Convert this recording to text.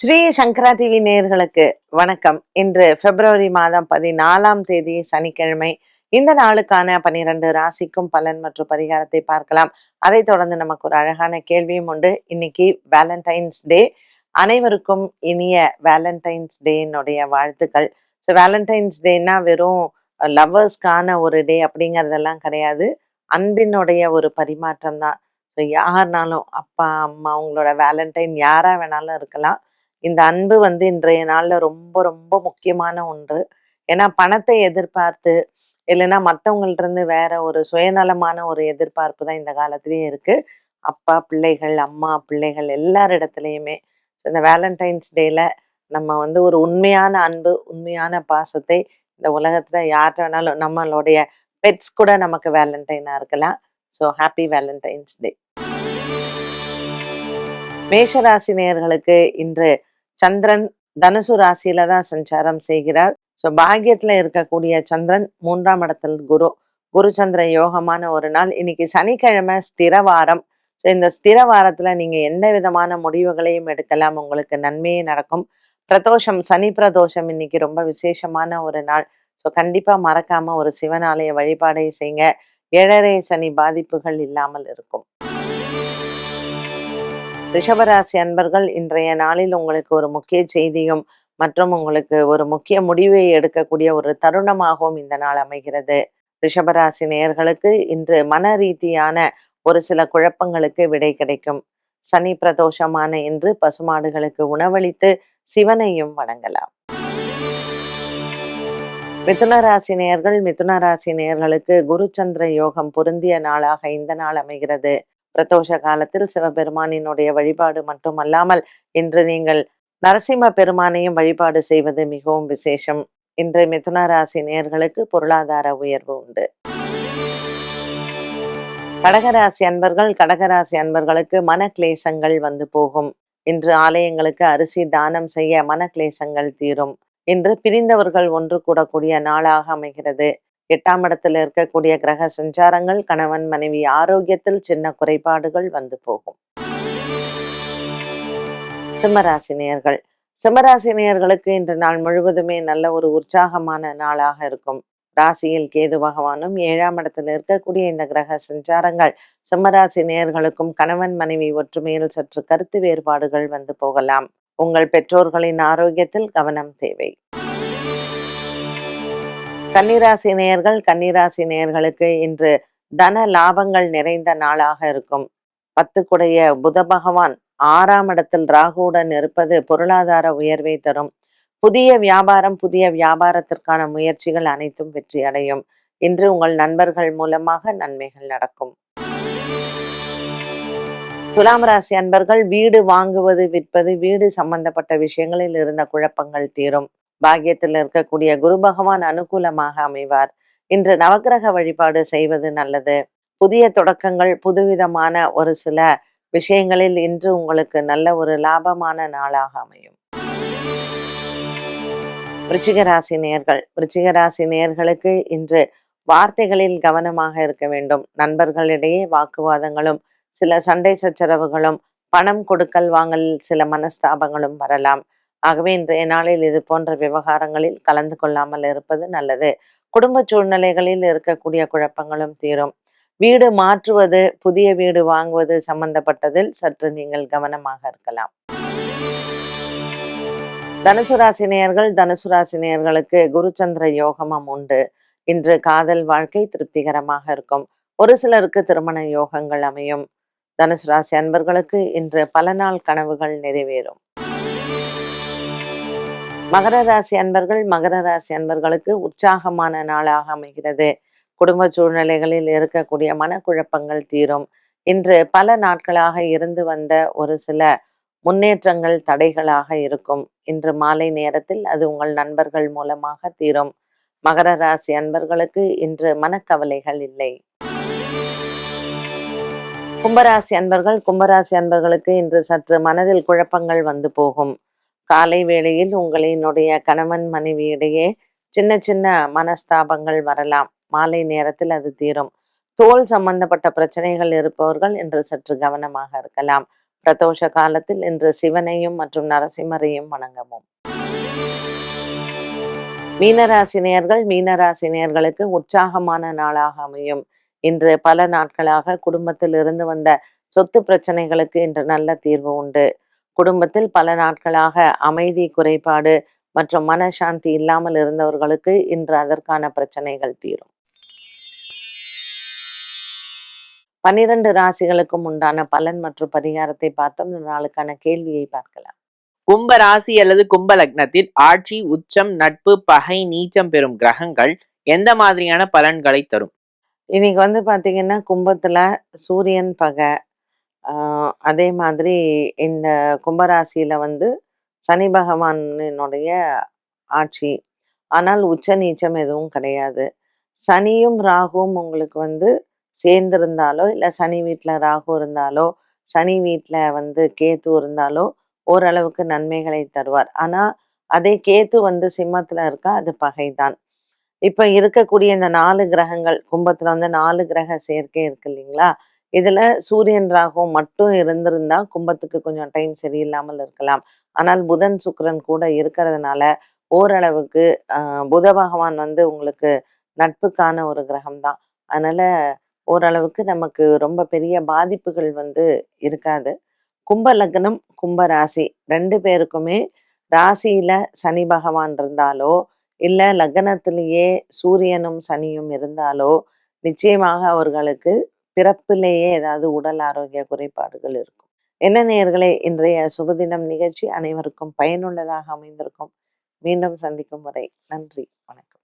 ஸ்ரீ சங்கரா TV நேர்களுக்கு வணக்கம். இன்று பிப்ரவரி மாதம் பதினாலாம் தேதி சனிக்கிழமை. இந்த நாளுக்கான பனிரெண்டு ராசிக்கும் பலன் மற்றும் பரிகாரத்தை பார்க்கலாம். அதைத் தொடர்ந்து நமக்கு ஒரு அழகான கேள்வியும் உண்டு. இன்னைக்கு வேலண்டைன்ஸ் டே அனைவருக்கும் இனிய வேலண்டைன்ஸ் டேனுடைய வாழ்த்துக்கள். ஸோ வேலண்டைன்ஸ் டேனா வெறும் லவ்வர்ஸ்க்கான ஒரு டே அப்படிங்கிறதெல்லாம் கிடையாது. அன்பினுடைய ஒரு பரிமாற்றம் தான். ஸோ யாருனாலும் அப்பா அம்மா உங்களோட வேலண்டைன் யாராக வேணாலும் இருக்கலாம். இந்த அன்பு வந்து இன்றைய நாளில் ரொம்ப ரொம்ப முக்கியமான ஒன்று. ஏன்னா பணத்தை எதிர்பார்த்து இல்லைன்னா மற்றவங்கள்ட்ட இருந்து வேற ஒரு சுயநலமான ஒரு எதிர்பார்ப்பு தான் இந்த காலத்துலேயும் இருக்குது அப்பா பிள்ளைகள் அம்மா பிள்ளைகள் எல்லாரிடத்துலையுமே ஸோ இந்த வேலண்டைன்ஸ் டேல நம்ம வந்து ஒரு உண்மையான அன்பு உண்மையான பாசத்தை இந்த உலகத்தில் யார்கிட்ட வேணாலும் நம்மளுடைய பெட்ஸ் கூட நமக்கு வேலண்டைனாக இருக்கலாம். ஸோ ஹாப்பி வேலண்டைன்ஸ் டே மேஷராசி நேயர்களுக்கு இன்று சந்திரன் தனுசு ராசியில தான் சஞ்சாரம் செய்கிறார். ஸோ பாக்கியத்துல இருக்கக்கூடிய சந்திரன் மூன்றாம் இடத்தில் குரு. குரு சந்திர யோகமான ஒரு நாள். இன்னைக்கு சனிக்கிழமை ஸ்திரவாரம். ஸோ இந்த ஸ்திர வாரத்துல நீங்க எந்த விதமான முடிவுகளையும் எடுக்கலாம். உங்களுக்கு நன்மையே நடக்கும். பிரதோஷம் சனி பிரதோஷம் இன்னைக்கு ரொம்ப விசேஷமான ஒரு நாள். ஸோ கண்டிப்பா மறக்காம ஒரு சிவனாலய வழிபாடை செய்யுங்க ஏழரை சனி பாதிப்புகள் இல்லாமல் இருக்கும். ரிஷபராசி அன்பர்கள் இன்றைய நாளில் உங்களுக்கு ஒரு முக்கிய செய்தியும் மற்றும் உங்களுக்கு ஒரு முக்கிய முடிவை எடுக்கக்கூடிய ஒரு தருணமாகவும் இந்த நாள் அமைகிறது. ரிஷபராசி நேயர்களுக்கு இன்று மன ரீதியான ஒரு சில குழப்பங்களுக்கு விடை கிடைக்கும். சனி பிரதோஷமான இன்று பசுமாடுகளுக்கு உணவளித்து சிவனையும் வணங்கலாம். மிதுன ராசி நேயர்கள் மிதுன ராசி நேயர்களுக்கு குருச்சந்திர யோகம் பொருந்திய நாளாக இந்த நாள் அமைகிறது. பிரதோஷ காலத்தில் சிவபெருமானினுடைய வழிபாடு மட்டுமல்லாமல் இன்று நீங்கள் நரசிம்ம பெருமானையும் வழிபாடு செய்வது மிகவும் விசேஷம். இன்று மிதுன ராசி நேயர்களுக்கு பொருளாதார உயர்வு உண்டு. கடகராசி அன்பர்கள் கடகராசி அன்பர்களுக்கு மன கிளேசங்கள் வந்து போகும். இன்று ஆலயங்களுக்கு அரிசி தானம் செய்ய மன கிளேசங்கள் தீரும். இன்று பிரிந்தவர்கள் ஒன்று கூடக்கூடிய நாளாக அமைகிறது. எட்டாம் இடத்தில் இருக்கக்கூடிய கிரக சஞ்சாரங்கள் கணவன் மனைவி ஆரோக்கியத்தில் சின்ன குறைபாடுகள் வந்து போகும். சிம்மராசினியர்கள் சிம்மராசினியர்களுக்கு இன்று நாள் முழுவதுமே நல்ல ஒரு உற்சாகமான நாளாக இருக்கும். ராசியில் கேது பகவானும் ஏழாம் இடத்தில் இருக்கக்கூடிய இந்த கிரக சஞ்சாரங்கள் சிம்மராசி நேயர்களுக்கும் கணவன் மனைவி ஒற்றுமையில் சற்று கருத்து வேறுபாடுகள் வந்து போகலாம். உங்கள் பெற்றோர்களின் ஆரோக்கியத்தில் கவனம் தேவை. கன்னிராசி நேயர்கள் கன்னிராசி நேயர்களுக்கு இன்று தன லாபங்கள் நிறைந்த நாளாக இருக்கும். பத்துக்குடைய புத பகவான் ஆறாம் இடத்தில் ராகுவுடன் இருப்பது பொருளாதார உயர்வை தரும். புதிய வியாபாரம் புதிய வியாபாரத்திற்கான முயற்சிகள் அனைத்தும் வெற்றி அடையும் இன்று உங்கள் நண்பர்கள் மூலமாக நன்மைகள் நடக்கும். துலாம் ராசி அன்பர்கள் வீடு வாங்குவது விற்பது வீடு சம்பந்தப்பட்ட விஷயங்களில் இருந்த குழப்பங்கள் தீரும். பாக்கியத்தில் இருக்கக்கூடிய குரு பகவான் அனுகூலமாக அமைவார். இன்று நவக்கிரக வழிபாடு செய்வது நல்லது. புதிய தொடக்கங்கள் புதுவிதமான ஒரு சில விஷயங்களில் இன்று உங்களுக்கு நல்ல ஒரு லாபமான நாளாக அமையும். விருச்சிக ராசி நேர்கள் விருச்சிகராசி நேர்களுக்கு இன்று வார்த்தைகளில் கவனமாக இருக்க வேண்டும். நண்பர்களிடையே வாக்குவாதங்களும் சில சண்டை சச்சரவுகளும் பணம் கொடுக்கல் வாங்கல் சில மனஸ்தாபங்களும் வரலாம். ஆகவே இன்றைய நாளில் இது போன்ற விவகாரங்களில் கலந்து கொள்ளாமல் இருப்பது நல்லது. குடும்ப சூழ்நிலைகளில் இருக்கக்கூடிய குழப்பங்களும் தீரும். வீடு மாற்றுவது புதிய வீடு வாங்குவது சம்பந்தப்பட்டதில் சற்று நீங்கள் கவனமாக இருக்கலாம். தனுசு ராசினியர்கள் தனுசு ராசினியர்களுக்கு குருச்சந்திர யோகமும் உண்டு. இன்று காதல் வாழ்க்கை திருப்திகரமாக இருக்கும். ஒரு சிலருக்கு திருமண யோகங்கள் அமையும். தனுசு ராசி அன்பர்களுக்கு இன்று பல நாள் கனவுகள் நிறைவேறும். மகர ராசி அன்பர்கள் மகர ராசி அன்பர்களுக்கு உற்சாகமான நாளாக அமைகிறது. குடும்ப சூழ்நிலைகளில் இருக்கக்கூடிய மனக்குழப்பங்கள் தீரும். இன்று பல நாட்களாக இருந்து வந்த ஒரு சில முன்னேற்றங்கள் தடைகளாக இருக்கும். இன்று மாலை நேரத்தில் அது உங்கள் நண்பர்கள் மூலமாக தீரும். மகர ராசி அன்பர்களுக்கு இன்று மனக்கவலைகள் இல்லை. கும்பராசி அன்பர்கள் கும்பராசி அன்பர்களுக்கு இன்று சற்று மனதில் குழப்பங்கள் வந்து போகும். காலை வேளையில் உங்களினுடைய கணவன் மனைவியிடையே சின்ன சின்ன மனஸ்தாபங்கள் வரலாம். மாலை நேரத்தில் அது தீரும். தோல் சம்பந்தப்பட்ட பிரச்சனைகள் இருப்பவர்கள் இன்று சற்று கவனமாக இருக்கலாம். பிரதோஷ காலத்தில் இன்று சிவனையும் மற்றும் நரசிம்மரையும் வணங்கவும். மீனராசினியர்கள் மீனராசினியர்களுக்கு உற்சாகமான நாளாக அமையும். இன்று பல நாட்களாக குடும்பத்தில் இருந்து வந்த சொத்து பிரச்சனைகளுக்கு இன்று நல்ல தீர்வு உண்டு. குடும்பத்தில் பல நாட்களாக அமைதி குறைபாடு மற்றும் மனசாந்தி இல்லாமல் இருந்தவர்களுக்கு இன்று அதற்கான பிரச்சனைகள் தீரும். பனிரெண்டு ராசிகளுக்கும் உண்டான பலன் மற்றும் பரிகாரத்தை பார்த்தோம். நாளுக்கான கேள்வியை பார்க்கலாம். கும்ப ராசி அல்லது கும்ப லக்னத்தில் ஆட்சி உச்சம் நட்பு பகை நீச்சம் பெறும் கிரகங்கள் எந்த மாதிரியான பலன்களை தரும்? இன்னைக்கு வந்து பாத்தீங்கன்னா கும்பத்துல சூரியன் பகை அதே மாதிரி இந்த கும்பராசியில் வந்து சனி பகவானினுடைய ஆட்சி. ஆனால் உச்ச நீச்சம் எதுவும் கிடையாது. சனியும் ராகுவும் உங்களுக்கு வந்து சேர்ந்திருந்தாலோ இல்லை சனி வீட்டில் ராகு இருந்தாலோ சனி வீட்டில் வந்து கேத்து இருந்தாலோ ஓரளவுக்கு நன்மைகளை தருவார். ஆனால் அதே கேத்து வந்து சிம்மத்தில் இருக்கா அது பகைதான். இப்போ இருக்கக்கூடிய இந்த நாலு கிரகங்கள் கும்பத்தில் வந்து நாலு கிரக சேர்க்கை இருக்கு இல்லைங்களா? இதுல சூரியன் ராகும் மட்டும் இருந்திருந்தா கும்பத்துக்கு கொஞ்சம் டைம் சரியில்லாமல் இருக்கலாம். ஆனால் புதன் சுக்கரன் கூட இருக்கிறதுனால ஓரளவுக்கு புத பகவான் வந்து உங்களுக்கு நட்புக்கான ஒரு கிரகம் தான் அதனால ஓரளவுக்கு நமக்கு ரொம்ப பெரிய பாதிப்புகள் வந்து இருக்காது. கும்ப லக்னம் கும்ப ராசி ரெண்டு பேருக்குமே ராசியில சனி பகவான் இருந்தாலோ இல்ல லக்னத்திலேயே சூரியனும் சனியும் இருந்தாலோ நிச்சயமாக அவர்களுக்கு பிறப்பிலேயே ஏதாவது உடல் ஆரோக்கிய குறைபாடுகள் இருக்கும். என்ன நேயர்களே இன்றைய சுபதினம் நிகழ்ச்சி அனைவருக்கும் பயனுள்ளதாக அமைந்திருக்கும். மீண்டும் சந்திக்கும் வரை நன்றி வணக்கம்.